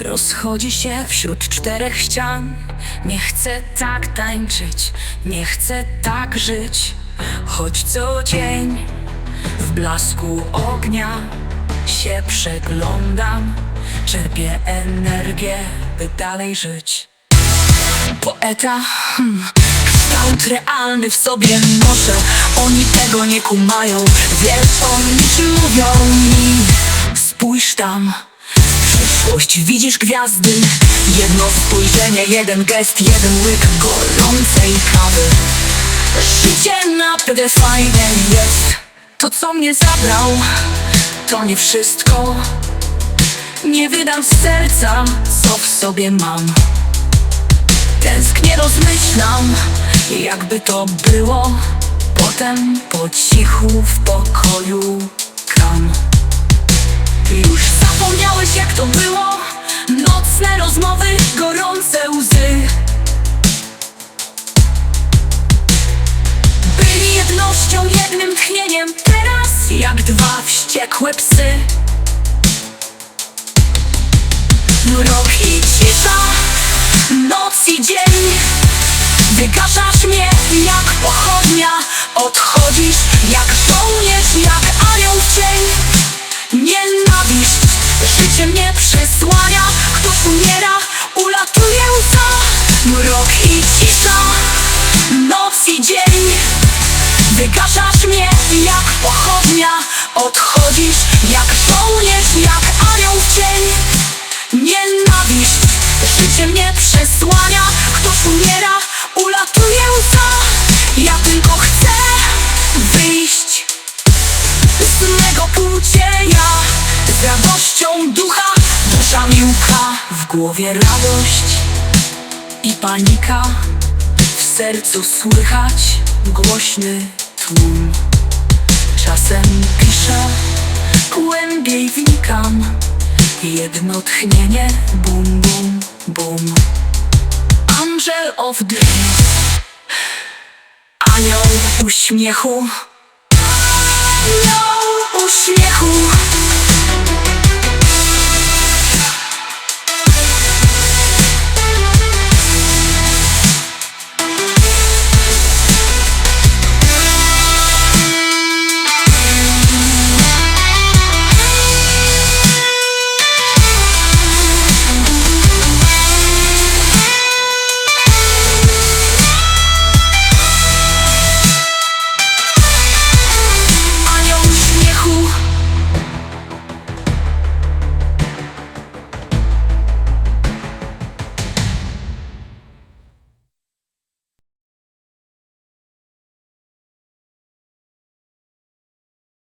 Rozchodzi się wśród czterech ścian. Nie chcę tak tańczyć Nie chcę tak żyć. Choć co dzień W blasku ognia Się przeglądam Czerpię energię By dalej żyć. Poeta hmm, Kształt realny w sobie noszę. Oni tego nie kumają. Wiesz o niczym mówią mi Spójrz tam Przyszłość. Widzisz gwiazdy? Jedno spojrzenie, jeden gest, jeden łyk gorącej kawy. Życie naprawdę fajne jest. To co mnie zabrał To nie wszystko. Nie wydam z serca Co w sobie mam. Tęsknię, rozmyślam Jakby to było. Potem po cichu w pokoju kam. Już jednym tchnieniem. Teraz jak dwa wściekłe psy. Mrok i cisza Noc i dzień. Wygaszasz mnie jak pochodnia Odchodzisz Wygaszasz mnie jak pochodnia. Odchodzisz jak żołnierz, jak anioł w cień. Nienawiść. Życie mnie przesłania. Ktoś umiera, ulatuje łza. Ja tylko chcę wyjść z mego płcienia Z radością ducha. Dusza mi łka W głowie radość i panika. W sercu słychać głośny Czasem piszę, głębiej wnikam. Jedno tchnienie, bum, bum, bum. Angel of dreams Anioł uśmiechu. Anioł uśmiechu